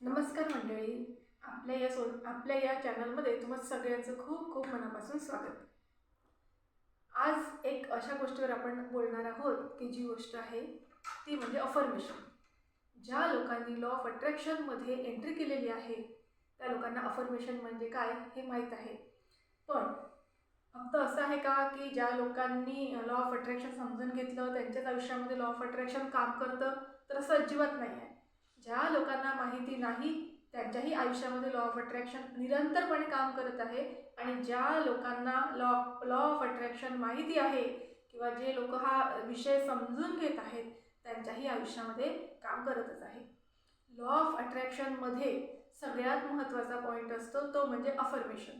नमस्कार मंडळी. आपल्या या सो आपल्या या चॅनलमध्ये तुम्हा सगळ्यांचं खूप खूप मनापासून स्वागत. आज एक अशा गोष्टीवर आपण बोलणार आहोत की जी गोष्ट आहे ती म्हणजे अफर्मेशन ज्या लोकांनी लॉ ऑफ अट्रॅक्शनमध्ये एंट्री केलेली आहे त्या लोकांना अफर्मेशन म्हणजे काय हे माहीत आहे. पण फक्त असं आहे का की ज्या लोकांनी लॉ ऑफ अट्रॅक्शन समजून घेतलं त्यांच्याच आयुष्यामध्ये लॉ ऑफ अट्रॅक्शन काम करतं तर असं अजिबात नाही आहे. ज्या लोकांना माहिती नाही त्यांच्याही आयुष्यामध्ये लॉ ऑफ अट्रॅक्शन निरंतरपणे काम करत आहे. आणि ज्या लोकांना लॉ लॉ ऑफ अट्रॅक्शन माहिती आहे किंवा जे लोक हा विषय समजून घेत आहेत त्यांच्याही आयुष्यामध्ये काम करतच आहे. लॉ ऑफ अट्रॅक्शनमध्ये सगळ्यात महत्त्वाचा पॉईंट असतो तो म्हणजे अफर्मेशन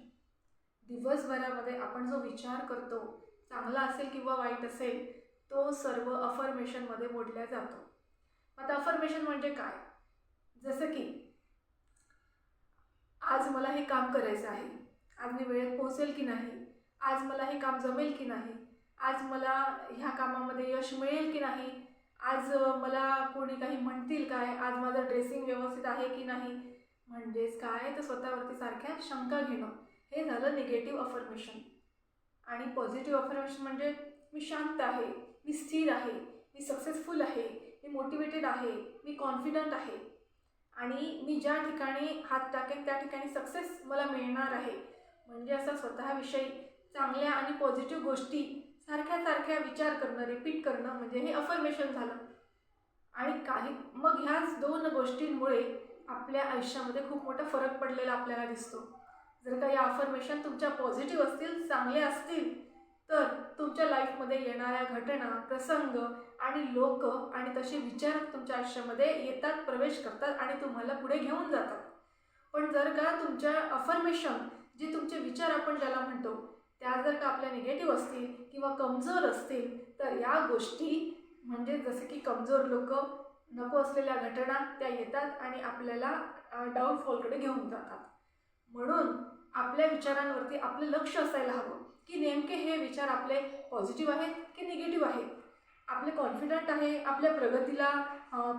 दिवसभरामध्ये आपण जो विचार करतो चांगला असेल किंवा वाईट असेल तो सर्व अफर्मेशनमध्ये मोडला जातो. आता अफर्मेशन म्हणजे काय? जसं की आज मला हे काम करायचं आहे. आज मी वेळेत पोहोचेल की नाही? आज मला हे काम जमेल की नाही? आज मला ह्या कामामध्ये यश मिळेल की नाही? आज मला कोणी काही म्हणतील काय? आज माझं ड्रेसिंग व्यवस्थित आहे की नाही? म्हणजेच काय? तर स्वतःवरती सारख्या शंका घेणं. हे झालं निगेटिव्ह अफर्मेशन आणि पॉझिटिव्ह अफर्मेशन म्हणजे मी शांत आहे मी स्थिर आहे मी सक्सेसफुल आहे मी मोटिवेटेड आहे मी कॉन्फिडंट आहे. आणि मी ज्या ठिकाणी हात टाकेन त्या ठिकाणी सक्सेस मला मिळणार आहे. म्हणजे असा स्वतःविषयी चांगल्या आणि पॉझिटिव्ह गोष्टी सारख्या सारख्या विचार करणं रिपीट करणं म्हणजे हे अफर्मेशन झालं. आणि काही मग ह्याच दोन गोष्टींमुळे आपल्या आयुष्यामध्ये खूप मोठा फरक पडलेला आपल्याला दिसतो. जर का या अफर्मेशन तुमच्या पॉझिटिव्ह असतील चांगले असतील तर तुमच्या लाईफमध्ये येणाऱ्या घटना प्रसंग आणि लोक आणि तसे विचार तुमच्या आयुष्यामध्ये येतात प्रवेश करतात आणि तुम्हाला पुढे घेऊन जातात. पण जर का तुमच्या अफर्मेशन जे तुमचे विचार आपण ज्याला म्हणतो त्या जर का आपल्या निगेटिव्ह असतील किंवा कमजोर असतील तर या गोष्टी म्हणजे जसं की कमजोर लोक नको असलेल्या घटना त्या येतात आणि आपल्याला डाऊनफॉलकडे घेऊन जातात. म्हणून आपल्या विचारांवरती आपलं लक्ष असायला हवं. की नेमके हे विचार आपले पॉझिटिव्ह आहेत की निगेटिव्ह आहेत? आपले कॉन्फिडंट आहे? आपल्या प्रगतीला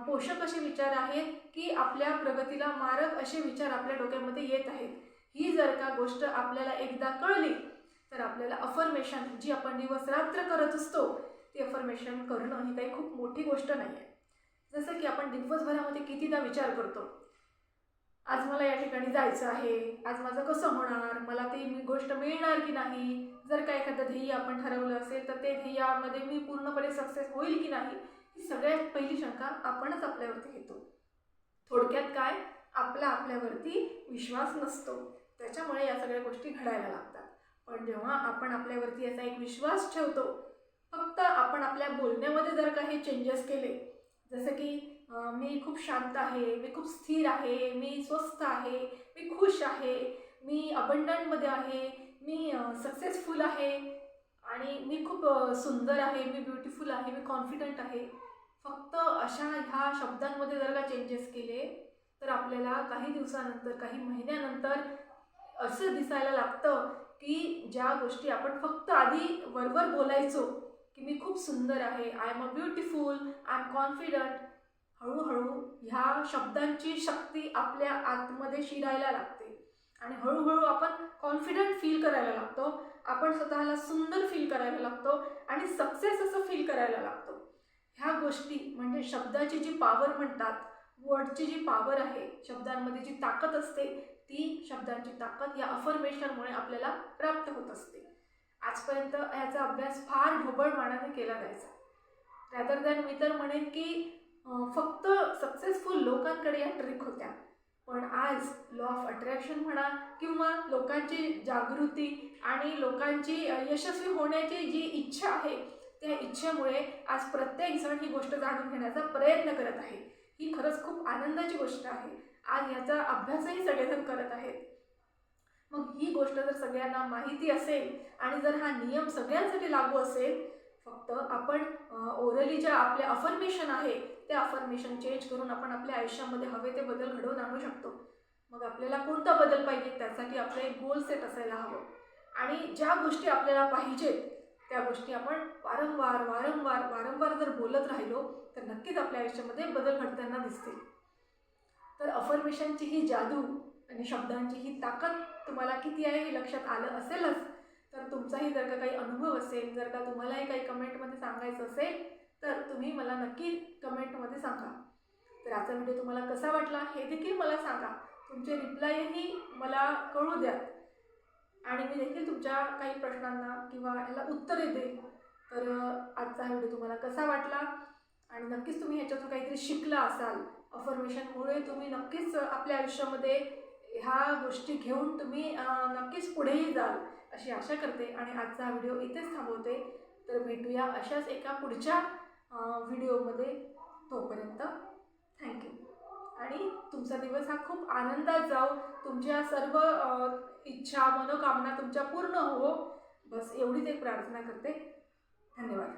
पोषक असे विचार आहेत की आपल्या प्रगतीला मारक असे विचार आपल्या डोक्यामध्ये येत आहेत? ही जर का गोष्ट आपल्याला एकदा कळली तर आपल्याला अफर्मेशन जी आपण दिवस रात्र करत असतो ती अफर्मेशन करणं ही काही खूप मोठी गोष्ट नाही आहे जसं की आपण दिवसभरामध्ये कितीदा विचार करतो आज मला या ठिकाणी जायचं आहे आज माझं कसं होणार मला ती गोष्ट मिळणार की नाही? जर का एखादं ध्येय आपण ठरवलं असेल तर ते ध्येयामध्ये मी पूर्णपणे सक्सेस होईल की नाही ही सगळ्यात पहिली शंका आपणच आपल्यावरती घेतो. थोडक्यात काय? आपला आपल्यावरती विश्वास नसतो. त्याच्यामुळे या सगळ्या गोष्टी घडायला लागतात. पण जेव्हा आपण आपल्यावरती याचा एक विश्वास ठेवतो फक्त आपण आपल्या बोलण्यामध्ये जर काही चेंजेस केले जसं की मी खूप शांत आहे मी खूप स्थिर आहे मी स्वस्थ आहे मी खुश आहे मी अबंडंटमध्ये आहे मी सक्सेसफुल आहे आणि मी खूप सुंदर आहे मी ब्युटिफुल आहे मी कॉन्फिडंट आहे. फक्त अशा ह्या शब्दांमध्ये जर का चेंजेस केले तर आपल्याला काही दिवसानंतर काही महिन्यानंतर असं दिसायला लागतं की ज्या गोष्टी आपण फक्त आधी वरवर बोलायचो की मी खूप सुंदर आहे I am a beautiful I am confident हळूहळू ह्या शब्दांची शक्ती आपल्या आतमध्ये शिरायला लागते. आणि हळूहळू आपण कॉन्फिडंट फील करायला लागतो. आपण स्वतःला सुंदर फील करायला लागतो आणि सक्सेस असं फील करायला लागतो. ह्या गोष्टी म्हणजे शब्दाची जी पॉवर म्हणतात वर्डची जी पॉवर आहे शब्दांमध्ये जी ताकद असते ती शब्दांची ताकद या अफर्मेशनमुळे आपल्याला प्राप्त होत असते. आजपर्यंत ह्याचा अभ्यास फार ढोबळ मानाने केला जायचा. रॅदर दॅन मी तर म्हणेन की फक्त सक्सेसफुल लोकांकडे या ट्रिक होत्या. पण आज लॉ ऑफ अट्रॅक्शन म्हणा किंवा लोकांची जागृती आणि लोकांची यशस्वी होण्याची जी इच्छा आहे त्या इच्छेमुळे आज प्रत्येकजण ही गोष्ट जाणून घेण्याचा प्रयत्न करत आहे. ही खरंच खूप आनंदाची गोष्ट आहे. आज याचा अभ्यासही सगळेजण करत आहेत. मग ही गोष्ट जर सगळ्यांना माहिती असेल आणि जर हा नियम सगळ्यांसाठी लागू असेल फक्त आपण ओरली ज्या आपले अफर्मेशन आहे ते अफर्मेशन चेंज करून आपण आपल्या आयुष्यामध्ये हवे ते बदल घडवून आणू शकतो. मग आपल्याला कोणता बदल पाहिजे त्यासाठी आपलं एक गोल सेट असायला हवं. आणि ज्या गोष्टी आपल्याला पाहिजेत त्या गोष्टी आपण वारंवार वारंवार वारंवार जर बोलत राहिलो तर नक्कीच आपल्या आयुष्यामध्ये बदल घडताना दिसतील. तर अफर्मेशनची ही जादू आणि शब्दांची ही ताकद तुम्हाला किती आहे हे लक्षात आलं असेलच तर तुमचाही जर का काही अनुभव असेल जर का तुम्हालाही काही कमेंटमध्ये सांगायचं असेल तर तुम्ही मला नक्की कमेंटमध्ये सांगा. तर आजचा व्हिडिओ तुम्हाला कसा वाटला हे देखील मला सांगा. तुमचे रिप्लायही मला कळू द्या. आणि मी देखील तुमच्या काही प्रश्नांना किंवा याला उत्तरे देईल तर आजचा हा व्हिडिओ तुम्हाला कसा वाटला? आणि नक्कीच तुम्ही ह्याच्यातून काहीतरी शिकला असाल. अफर्मेशनमुळे तुम्ही नक्कीच आपल्या आयुष्यामध्ये ह्या गोष्टी घेऊन तुम्ही नक्कीच पुढेही जाल अशी आशा करते. आणि आजचा हा व्हिडिओ इथेच थांबवते. तर भेटूया अशाच एका पुढच्या व्हिडिओमध्ये तोपर्यंत. थँक्यू आणि तुमचा दिवस हा खूप आनंदात जाओ तुमच्या सर्व इच्छा मनोकामना तुमच्या पूर्ण हो. बस एवढीच एक प्रार्थना करते. धन्यवाद.